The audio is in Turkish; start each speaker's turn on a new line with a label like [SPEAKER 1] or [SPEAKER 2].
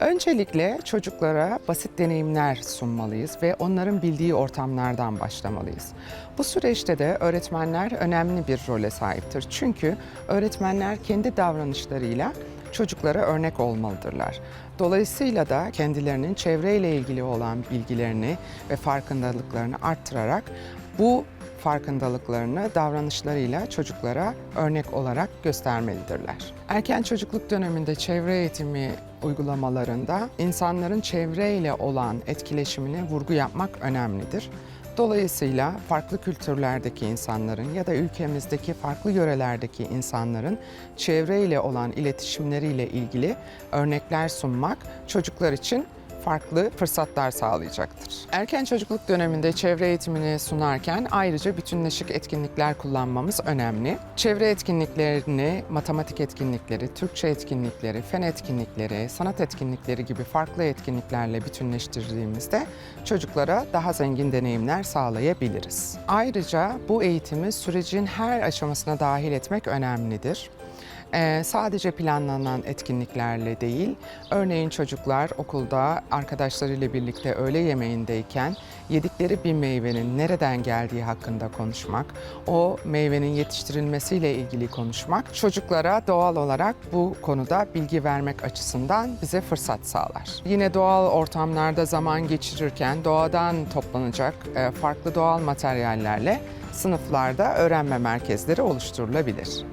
[SPEAKER 1] Öncelikle çocuklara basit deneyimler sunmalıyız ve onların bildiği ortamlardan başlamalıyız. Bu süreçte de öğretmenler önemli bir role sahiptir. Çünkü öğretmenler kendi davranışlarıyla çocuklara örnek olmalıdırlar. Dolayısıyla da kendilerinin çevreyle ilgili olan bilgilerini ve farkındalıklarını arttırarak bu farkındalıklarını davranışlarıyla çocuklara örnek olarak göstermelidirler. Erken çocukluk döneminde çevre eğitimi uygulamalarında insanların çevreyle olan etkileşimine vurgu yapmak önemlidir. Dolayısıyla farklı kültürlerdeki insanların ya da ülkemizdeki farklı yörelerdeki insanların çevreyle olan iletişimleriyle ilgili örnekler sunmak çocuklar için farklı fırsatlar sağlayacaktır. Erken çocukluk döneminde çevre eğitimini sunarken ayrıca bütünleşik etkinlikler kullanmamız önemli. Çevre etkinliklerini, matematik etkinlikleri, Türkçe etkinlikleri, fen etkinlikleri, sanat etkinlikleri gibi farklı etkinliklerle bütünleştirdiğimizde çocuklara daha zengin deneyimler sağlayabiliriz. Ayrıca bu eğitimi sürecin her aşamasına dahil etmek önemlidir. Ee, sadece planlanan etkinliklerle değil, örneğin çocuklar okulda arkadaşlarıyla birlikte öğle yemeğindeyken yedikleri bir meyvenin nereden geldiği hakkında konuşmak, o meyvenin yetiştirilmesiyle ilgili konuşmak, çocuklara doğal olarak bu konuda bilgi vermek açısından bize fırsat sağlar. Yine doğal ortamlarda zaman geçirirken doğadan toplanacak e, farklı doğal materyallerle sınıflarda öğrenme merkezleri oluşturulabilir.